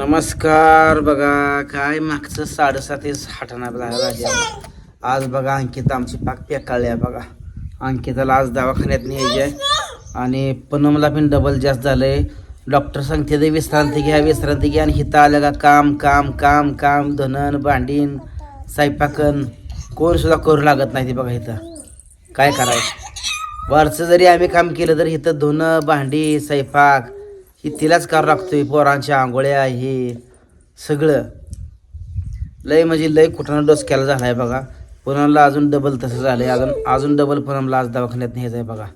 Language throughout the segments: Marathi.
नमस्कार बघा काय मागचं साडेसातीस हटणा झाली आज बघा अंकिता आमची पाक पेकाळली बघा. अंकिताला आज दवाखान्यात न्यायची आहे आणि पनमला पण डबल जास्त झालंय. डॉक्टर सांगते ते विश्रांती घ्या विश्रांती घ्या. आणि हिता आलं का काम काम काम काम धनन भांडीन स्वयंपाकन. कोण सुद्धा करू लागत नाही ते बघा इथं काय करायचं? वरचं जरी आम्ही काम केलं तर इथं धुणं भांडी स्वयंपाक ही तिलाच कार लागतोय पोरांच्या आंघोळ्या हे सगळं. लय म्हणजे लय कुठं डोसक्याला झाला आहे बघा. पुनमला अजून डबल तसं झालं आहे अजून अजून डबल पुनमला आज दवाखान्यात न्यायचं आहे बघा.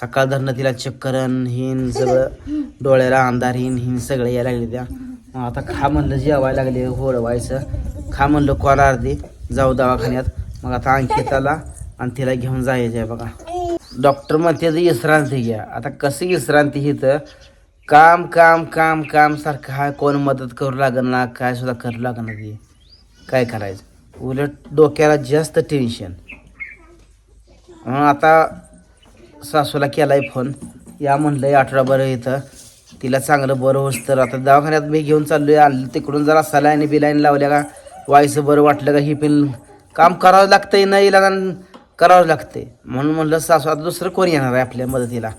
सकाळ धरणं तिला चक्करन हिन सगळं. डोळ्याला अंधार हिन हिन सगळं यायला लागले त्या. मग आता खा म्हणलं जेवायला लागले होडवायचं. खा म्हणलं कॉल अर्धी. जाऊ दवाखान्यात. मग आता अंकिताला आणि तिला घेऊन जायचं आहे बघा. डॉक्टर म्हणते जे विश्रांती घ्या. आता कसं विश्रांती ही तर काम काम काम काम सारखं हाय कोण मदत करू लागणार काय सुद्धा करू लागणार ते. काय करायचं? उलट डोक्याला जास्त टेन्शन म्हणून आता सासूला केलाय फोन या म्हणलंय आठवडाभर इथं. तिला चांगलं बरं होस तर आता दवाखान्यात मी घेऊन चाललो आणलं तिकडून जरा सलाईन बिलाईन लावल्या का? व्हायचं बरं वाटलं का? ही पण काम करावं लागतंय नाही लागण करावं लागतंय. म्हणून म्हणलं सासू आता दुसरं कोण येणार आहे आपल्या मदतीला?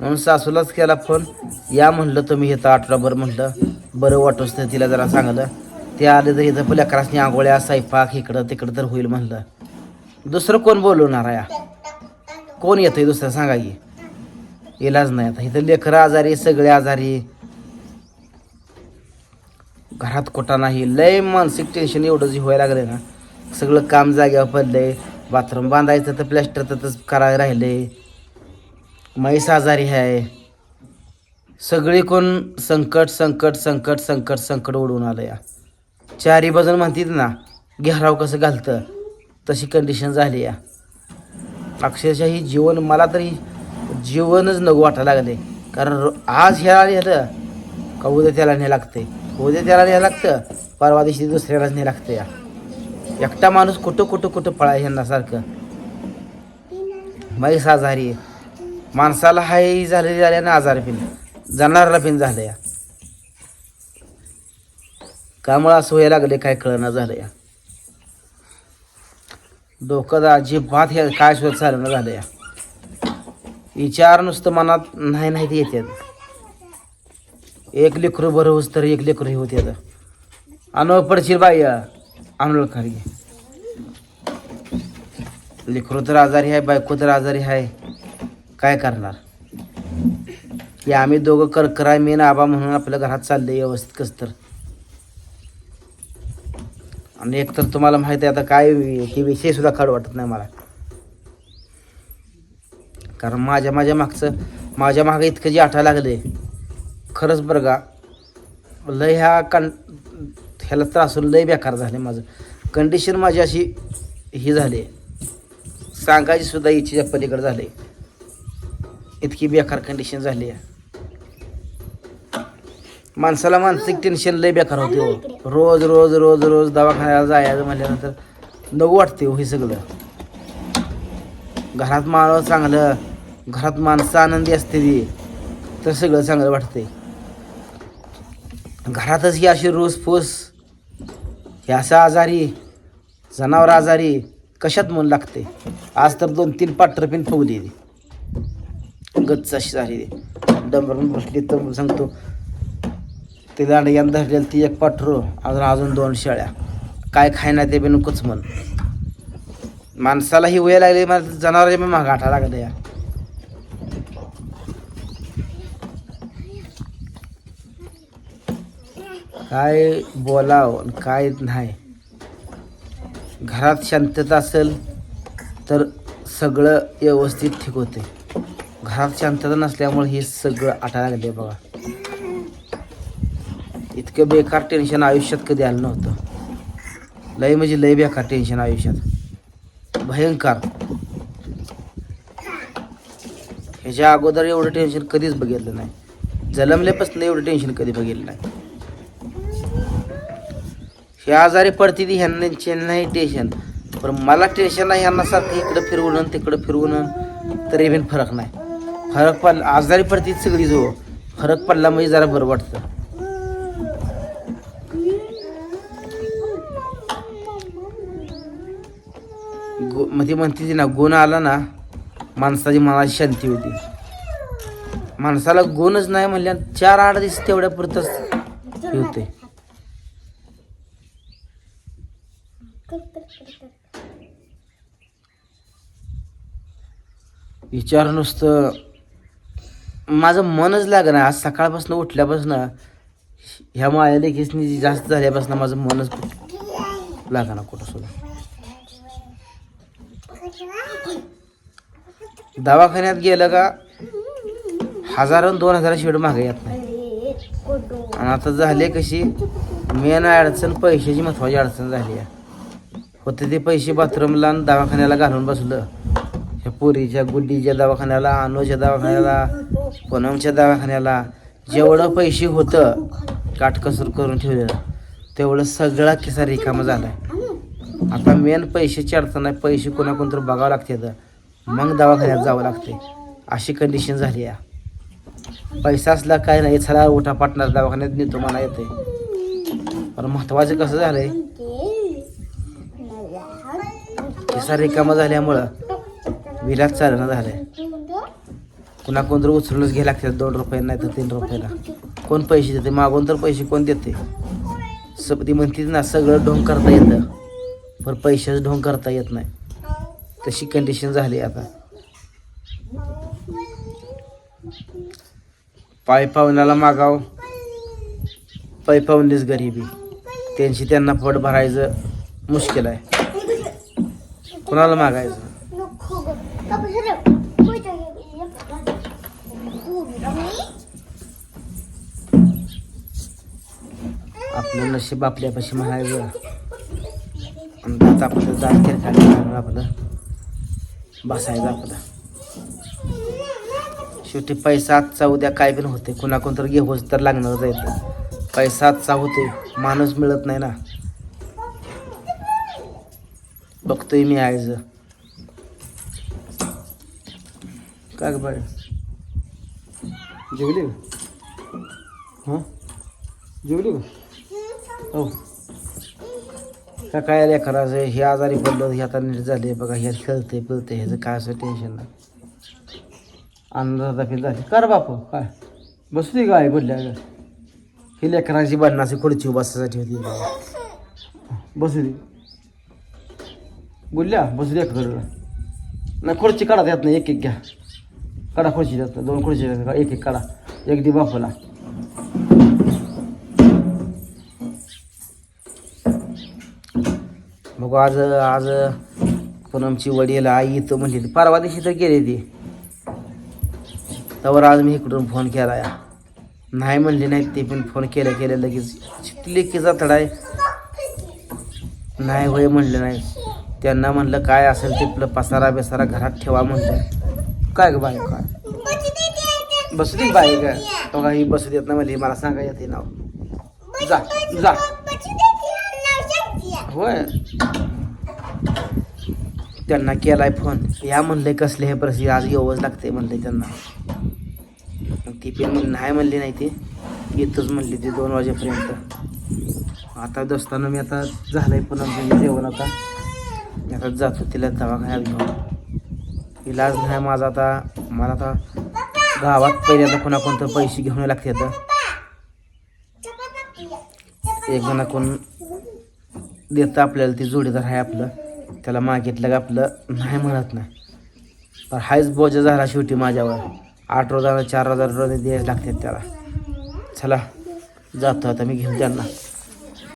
म्हणून सासूलाच केला फोन. या म्हणलं तुम्ही इथं आठवडाभर म्हणलं. बरं वाटोस तर तिला जरा सांगलं. ते आले तर इथं लेकरासनी आंघोळ्या स्वयंपाक इकडं तिकडं तर होईल म्हणलं. दुसरं कोण बोलवणार आहे? कोण येतंय दुसरं सांगा की. इलाज नाही आता. इथं लेकरं आजारी सगळे आजारी. घरात कोटा नाही. लय मानसिक टेन्शन एवढं जे व्हायला लागले ना. सगळं काम जाग्यावर पडलंय. बाथरूम बांधायचं तर प्लॅस्टर तर करायला राहिलंय. म्हैस आजारी आहे सगळी कोण संकट संकट संकट संकट संकट ओढून आलं या. चारी बाजून म्हणतात ना घेराव कसं घालतं? तशी कंडिशन झाली या. अक्षरशः ही जीवन मला तरी जीवनच नको वाटायला लागले. कारण आज ह्याला नेलं का उद्या त्याला न्याय लागते उद्या त्याला न्याय लागतं परवा दिवशी दुसऱ्यालाच न्याय लागतं या. एकटा माणूस कुठं कुठं कुठं पळा ह्यांना सारखं? म्हैस आजारी आहे. माणसाला हाय झालेली झाली ना आजार पिन जनावराला पिन झालं या. त्यामुळं असं व्हायला लागले काय कळणं झालं या. डोकं अजिबात हे काय सुद्धा चालणं झालं या. विचार नुसतं मनात नाही नाही ते येतात एक लेकरू बरं होस तर एक लेकरू हे होते अनोळ पडशील बाई अनोळ खाली. लेकरू तर आजारी आहे बायको तर आजारी आहे काय करणार? की आम्ही दोघं करकराय मी आबा म्हणून आपल्या घरात चालले व्यवस्थित कस तर. आणि एकतर तुम्हाला माहिती आहे आता काय हे विषय सुद्धा खड वाटत नाही मला. कारण माझ्या माझ्या मागचं माझ्या मागं इतकं जे आठा लागले खरंच बरं का लय ह्या कं ह्याला त्रासून लय बेकार झाले माझं. कंडिशन माझी अशी ही झाली सांगायची सुद्धा इच्छेच्या पलीकडे झाले इतकी बेकार कंडिशन झाली आहे. माणसाला मानसिक टेन्शन लय बेकार होते हो. रोज रोज रोज रोज दवाखान्याला जायचं म्हटल्यानंतर नको वाटते हो हे सगळं. घरात माणूस चांगलं घरात माणसं आनंदी असते ती तर सगळं चांगलं वाटते घरातच ही अशी रोज फूस हे असं आजारी जनावर आजारी कशात मन लागते आज तर दोन तीन पाटरपिन फुगली गच्च अशी झाली डंबरून बसली तर सांगतो ते दांडग्यानं धरलेलं ती एक पाठरो अजून अजून दोन शेळ्या. काय खायना ते बी नकोच म्हण. माणसाला ही वय लागली मला जनावरांच्या पण महाग आठा लागलं या. काय बोलाव आणि काय नाही. घरात शांतता असेल तर सगळं व्यवस्थित ठीक होते घरात शांतता नसल्यामुळे हे सगळं आटा लागले बघा. इतकं बेकार टेन्शन आयुष्यात कधी आलं नव्हतं. लय म्हणजे लय बेकार टेन्शन आयुष्यात. भयंकर. ह्याच्या अगोदर एवढं टेन्शन कधीच बघितलं नाही. जलमल्यापासून एवढं टेन्शन कधी बघितलं नाही. हे आजारी पडते ती ह्यांना नाही टेन्शन पण मला टेन्शन नाही ह्यांना सारखं इकडं फिरवून तिकडं फिरवून तरी पण फरक नाही. फरक पडला. आजारी पडतीच सगळी जो फरक पडला म्हणजे जरा बरं वाटतं. गो मध्ये म्हणते ती ना गुण आला ना माणसाची मनाची शांती होती. माणसाला गुणच नाही म्हणल्या चार आठ दिवस तेवढ्या पुरतच होते विचार नुसतं माझं मनच लागणार आज सकाळपासून उठल्यापासून ह्या माझ्या लेखीसनी जास्त झाल्यापासून माझं मनच लागणार कुठं सुद्धा. दवाखान्यात गेलं का हजार दोन हजार शेड मागे येत नाही. आणि आता झाले कशी? मेन अडचण पैशाची महत्वाची अडचण झाली आहे. होते ते पैसे बाथरूमला आणि दवाखान्याला घालून बसलं. ह्या पोरीच्या गुड्डीच्या दवाखान्याला अनुच्या दवाखान्याला पूनमच्या दवाखान्याला जेवढं पैसे होतं काटकसूर करून ठेवलेलं तेवढं सगळा किस्सा रिकामा झाला आहे आता मेन पैशाची अडचण आहे पैसे कोणाकोण तर बघावं लागते तर मग दवाखान्यात जावं लागते. अशी कंडिशन झाली आहे पैसा असला काय नाही चला उठा पाटणार दवाखान्यात नेतो मला येते पण महत्वाचं कसं झालंय? किस्सा रिकामा झाल्यामुळं विलास चालणं झालंय. कुणा कोण तर उचलूनच घ्यायला लागतात दोन रुपये नाही तर तीन रुपयाला. कोण पैसे देते? मागून तर पैसे कोण देते? स ती म्हणते ना सगळं ढोंग करता येतं. पण पैशाच ढोंग करता येत नाही. तशी कंडिशन झाली आता. पाय पाहुण्याला मागाव. पाय पाहुणेच गरिबी. त्यांची त्यांना पोट भरायचं मुश्किल आहे. कुणाला मागायचं? आपलं नशीब आपल्यापाशी महाग आणि दात आपलं दात किरकायला आपलं बसायचं आपलं. शेवटी पैसा आजचा उद्या काय पण होते कुणाकोण तर घेऊच तर लागणारच आहे पैसा आजचा होते माणूस मिळत नाही ना. बघतोय मी आयज काय बाय जेवली हां? जेवली का? हो. का काय लेकराचं हे आजारी पडलं हे आता नीट झाले बघा हे खेळते पिळते ह्याचं काय असं टेन्शन नाही. आनंदाचा फील झाली कर बापू काय? बसली काय बोलल्या ग. ही लेकरांची बनण्याची खुर्ची बसायसाठी होती. बसू दे. बोलल्या बसू दे एकाकडं नाही खुर्ची काढा त्यात नाही एक एक घ्या. काढा खुर्ची त्यात दोन खुर्ची एक एक काढा. एक दे बापूला. बघू आज आज पूनमची वडील आई इथं म्हणली परवा दिवशी तर गेली ती. त्यावर आज मी इकडून फोन केला या. नाही म्हणले नाही ते पण फोन केल्या केल्या लगेच लेकीचा तडा आहे. नाही होय म्हणलं नाही. त्यांना म्हणलं काय असेल ते पसारा बेसारा घरात ठेवा म्हणलं. काय ग बाय काय? बसू दे बाय ग. तो काही बसू देत नाही म्हणली. मला सांगा येते नाव. जा जा. होय. त्यांना केलाय फोन या म्हणले कसले हे प्रसिद्ध आज येवच लागते म्हणले त्यांना. ती पण म्हण नाही म्हणली नाही ते. येतच म्हणली ते दोन वाजेपर्यंत. आता दोस्तानं मी आता झालंय पुन्हा जेवण आता. मी आता जातो तिला दवाखान्यात घेऊन. इलाज नाही माझा आता मला आता गावात पहिले आता कोणाकोणतं पैसे घेऊन लागते आता. एक जण कोण देतं आपल्याला ते जोडीदार आहे आपलं. त्याला मागितलं का आपलं नाही म्हणत नाही. पण हायच बोजा झाला शेवटी माझ्यावर. आठ रोजाला चार हजार रोज द्यायला लागतात त्याला. चला जातो आता मी घेऊन त्यांना.